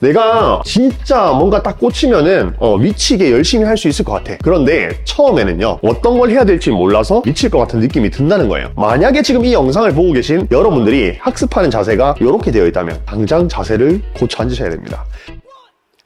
내가 진짜 뭔가 딱 꽂히면은 어, 미치게 열심히 할 수 있을 것 같아. 그런데 처음에는요 어떤 걸 해야 될지 몰라서 미칠 것 같은 느낌이 든다는 거예요. 만약에 지금 이 영상을 보고 계신 여러분들이 학습하는 자세가 이렇게 되어 있다면 당장 자세를 고쳐 앉으셔야 됩니다.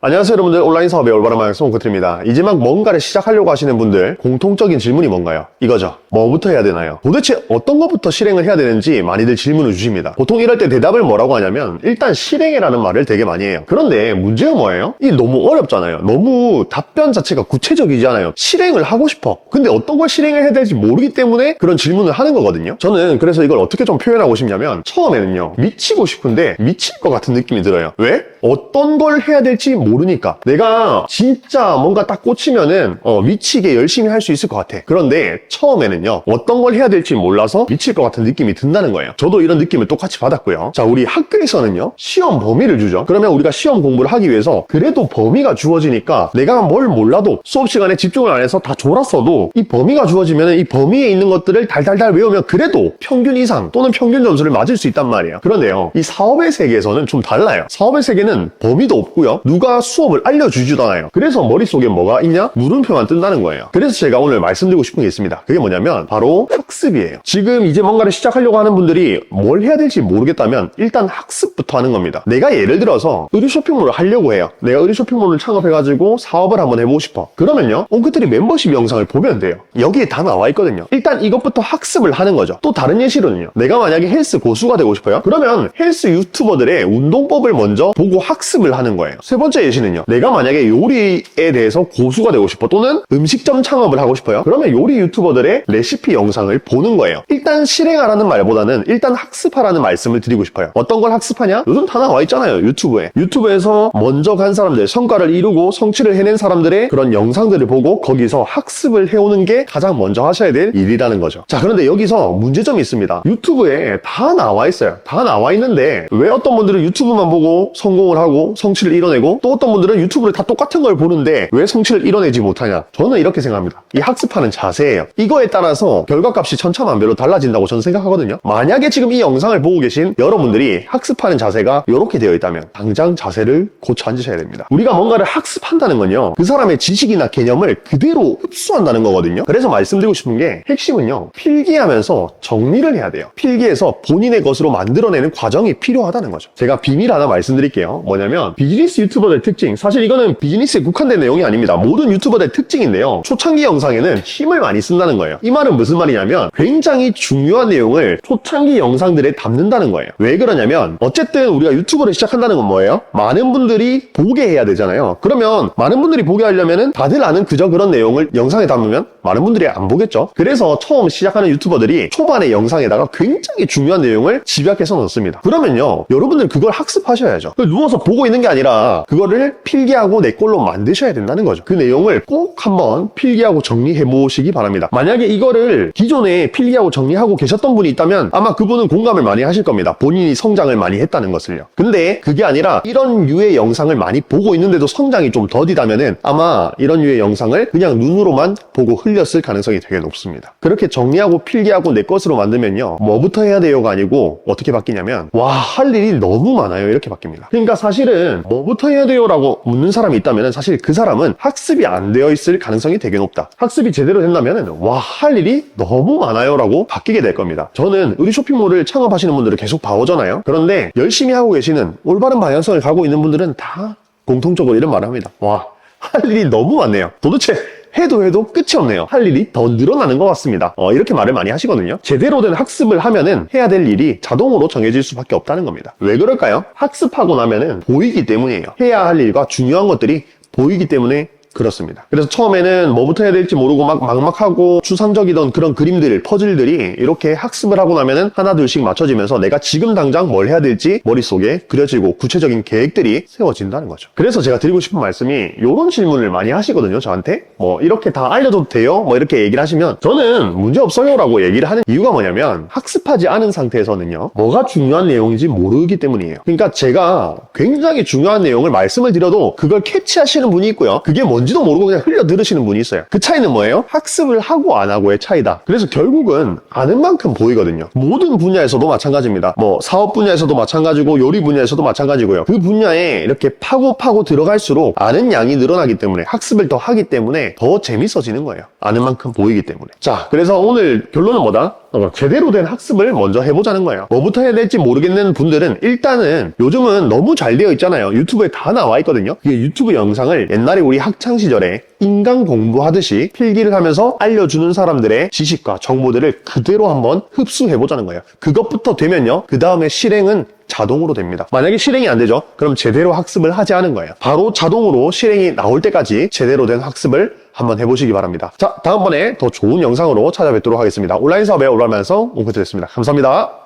안녕하세요 여러분들 온라인 사업의 올바른 방향 송코트입니다 이제 막 뭔가를 시작하려고 하시는 분들 공통적인 질문이 뭔가요? 이거죠 뭐부터 해야 되나요? 도대체 어떤 것부터 실행을 해야 되는지 많이들 질문을 주십니다. 보통 이럴 때 대답을 뭐라고 하냐면 일단 실행해라는 말을 되게 많이 해요. 그런데 문제가 뭐예요? 이게 너무 어렵잖아요. 너무 답변 자체가 구체적이지 않아요. 실행을 하고 싶어. 근데 어떤 걸 실행을 해야 될지 모르기 때문에 그런 질문을 하는 거거든요. 저는 그래서 이걸 어떻게 좀 표현하고 싶냐면 처음에는요 미치고 싶은데 미칠 것 같은 느낌이 들어요. 왜? 어떤 걸 해야 될지 모르니까. 내가 진짜 뭔가 딱 꽂히면은 어, 미치게 열심히 할 수 있을 것 같아. 그런데 처음에는 요 어떤 걸 해야 될지 몰라서 미칠 것 같은 느낌이 든다는 거예요. 저도 이런 느낌을 똑같이 받았고요. 자 우리 학교에서는요 시험 범위를 주죠. 그러면 우리가 시험 공부를 하기 위해서 그래도 범위가 주어지니까 내가 뭘 몰라도 수업 시간에 집중을 안 해서 다 졸았어도 이 범위가 주어지면 이 범위에 있는 것들을 달달달 외우면 그래도 평균 이상 또는 평균 점수를 맞을 수 있단 말이에요. 그런데요 이 사업의 세계에서는 좀 달라요. 사업의 세계는 범위도 없고요. 누가 수업을 알려주지도 않아요. 그래서 머릿속에 뭐가 있냐? 물음표만 뜬다는 거예요. 그래서 제가 오늘 말씀드리고 싶은 게 있습니다. 그게 뭐냐면 바로 학습이에요. 지금 이제 뭔가를 시작하려고 하는 분들이 뭘 해야 될지 모르겠다면 일단 학습부터 하는 겁니다. 내가 예를 들어서 의류 쇼핑몰을 하려고 해요. 내가 의류 쇼핑몰을 창업해가지고 사업을 한번 해보고 싶어. 그러면요 온크트리 멤버십 영상을 보면 돼요. 여기에 다 나와 있거든요. 일단 이것부터 학습을 하는 거죠. 또 다른 예시로는요 내가 만약에 헬스 고수가 되고 싶어요. 그러면 헬스 유튜버들의 운동법을 먼저 보고 학습을 하는 거예요. 세 번째 예시는요 내가 만약에 요리에 대해서 고수가 되고 싶어 또는 음식점 창업을 하고 싶어요. 그러면 요리 유튜버들의 레시 피 영상을 보는 거예요. 일단 실행하라는 말보다는 일단 학습하라는 말씀을 드리고 싶어요. 어떤 걸 학습하냐? 요즘 다 나와 있잖아요 유튜브에. 유튜브에서 먼저 간 사람들 성과를 이루고 성취를 해낸 사람들의 그런 영상들을 보고 거기서 학습을 해오는 게 가장 먼저 하셔야 될 일이라는 거죠. 자 그런데 여기서 문제점이 있습니다. 유튜브에 다 나와 있어요. 다 나와 있는데 왜 어떤 분들은 유튜브만 보고 성공을 하고 성취를 이뤄내고 또 어떤 분들은 유튜브를 다 똑같은 걸 보는데 왜 성취를 이뤄내지 못하냐? 저는 이렇게 생각합니다. 이 학습하는 자세예요. 이거에 따라 서 결과값이 천차만별로 달라진다고 저는 생각하거든요. 만약에 지금 이 영상을 보고 계신 여러분들이 학습하는 자세가 이렇게 되어 있다면 당장 자세를 고쳐 앉으셔야 됩니다. 우리가 뭔가를 학습한다는 건요 그 사람의 지식이나 개념을 그대로 흡수한다는 거거든요. 그래서 말씀드리고 싶은 게 핵심은요 필기하면서 정리를 해야 돼요. 필기해서 본인의 것으로 만들어내는 과정이 필요하다는 거죠. 제가 비밀 하나 말씀드릴게요. 뭐냐면 비즈니스 유튜버들 특징. 사실 이거는 비즈니스에 국한된 내용이 아닙니다. 모든 유튜버들 특징인데요. 초창기 영상에는 힘을 많이 쓴다는 거예요. 이 말은 무슨 말이냐면 굉장히 중요한 내용을 초창기 영상들에 담는다는 거예요. 왜 그러냐면 어쨌든 우리가 유튜브를 시작한다는 건 뭐예요? 많은 분들이 보게 해야 되잖아요. 그러면 많은 분들이 보게 하려면은 다들 아는 그저 그런 내용을 영상에 담으면 많은 분들이 안 보겠죠. 그래서 처음 시작하는 유튜버들이 초반에 영상에다가 굉장히 중요한 내용을 집약해서 넣습니다. 그러면요 여러분들 그걸 학습하셔야죠. 그걸 누워서 보고 있는 게 아니라 그거를 필기하고 내 걸로 만드셔야 된다는 거죠. 그 내용을 꼭 한번 필기하고 정리해 보시기 바랍니다. 만약에 이거 를 기존에 필기하고 정리하고 계셨던 분이 있다면 아마 그분은 공감을 많이 하실 겁니다. 본인이 성장을 많이 했다는 것을요. 근데 그게 아니라 이런 유의 영상을 많이 보고 있는데도 성장이 좀 더디다면은 아마 이런 유의 영상을 그냥 눈으로만 보고 흘렸을 가능성이 되게 높습니다. 그렇게 정리하고 필기하고 내 것으로 만들면요. 뭐부터 해야 돼요가 아니고 어떻게 바뀌냐면 와 할 일이 너무 많아요. 이렇게 바뀝니다. 그러니까 사실은 뭐부터 해야 돼요라고 묻는 사람이 있다면 사실 그 사람은 학습이 안 되어 있을 가능성이 되게 높다. 학습이 제대로 된다면 와 할 일이 너무 많아요라고 바뀌게 될 겁니다 저는 의류 쇼핑몰을 창업하시는 분들을 계속 봐오잖아요 그런데 열심히 하고 계시는 올바른 방향성을 가고 있는 분들은 다 공통적으로 이런 말을 합니다 와 할 일이 너무 많네요 도대체 해도 해도 끝이 없네요. 할 일이 더 늘어나는 것 같습니다. 어, 이렇게 말을 많이 하시거든요. 제대로 된 학습을 하면은 해야 될 일이 자동으로 정해질 수밖에 없다는 겁니다. 왜 그럴까요? 학습하고 나면은 보이기 때문이에요. 해야 할 일과 중요한 것들이 보이기 때문에 그렇습니다. 그래서 처음에는 뭐부터 해야 될지 모르고 막 막막하고 추상적이던 그런 그림들, 퍼즐들이 이렇게 학습을 하고 나면은 하나 둘씩 맞춰지면서 내가 지금 당장 뭘 해야 될지 머릿속에 그려지고 구체적인 계획들이 세워진다는 거죠. 그래서 제가 드리고 싶은 말씀이 이런 질문을 많이 하시거든요, 저한테. 뭐 이렇게 다 알려줘도 돼요? 뭐 이렇게 얘기를 하시면 저는 문제 없어요라고 얘기를 하는 이유가 뭐냐면 학습하지 않은 상태에서는요, 뭐가 중요한 내용인지 모르기 때문이에요. 그러니까 제가 굉장히 중요한 내용을 말씀을 드려도 그걸 캐치하시는 분이 있고요. 그게 뭔지 뭔지도 모르고 그냥 흘려 들으시는 분이 있어요. 그 차이는 뭐예요? 학습을 하고 안 하고의 차이다. 그래서 결국은 아는 만큼 보이거든요. 모든 분야에서도 마찬가지입니다. 뭐 사업 분야에서도 마찬가지고 요리 분야에서도 마찬가지고요. 그 분야에 이렇게 파고 파고 들어갈수록 아는 양이 늘어나기 때문에 학습을 더 하기 때문에 더 재밌어지는 거예요. 아는 만큼 보이기 때문에. 자, 그래서 오늘 결론은 뭐다? 어, 제대로 된 학습을 먼저 해보자는 거예요. 뭐부터 해야 될지 모르겠는 분들은 일단은 요즘은 너무 잘 되어 있잖아요. 유튜브에 다 나와 있거든요. 이게 유튜브 영상을 옛날에 우리 학창 시절에 인강 공부하듯이 필기를 하면서 알려주는 사람들의 지식과 정보들을 그대로 한번 흡수해보자는 거예요. 그것부터 되면요. 그 다음에 실행은 자동으로 됩니다. 만약에 실행이 안 되죠? 그럼 제대로 학습을 하지 않은 거예요. 바로 자동으로 실행이 나올 때까지 제대로 된 학습을 한번 해보시기 바랍니다. 자, 다음번에 더 좋은 영상으로 찾아뵙도록 하겠습니다. 온라인 사업에 올라가면서 옹크트였습니다. 감사합니다.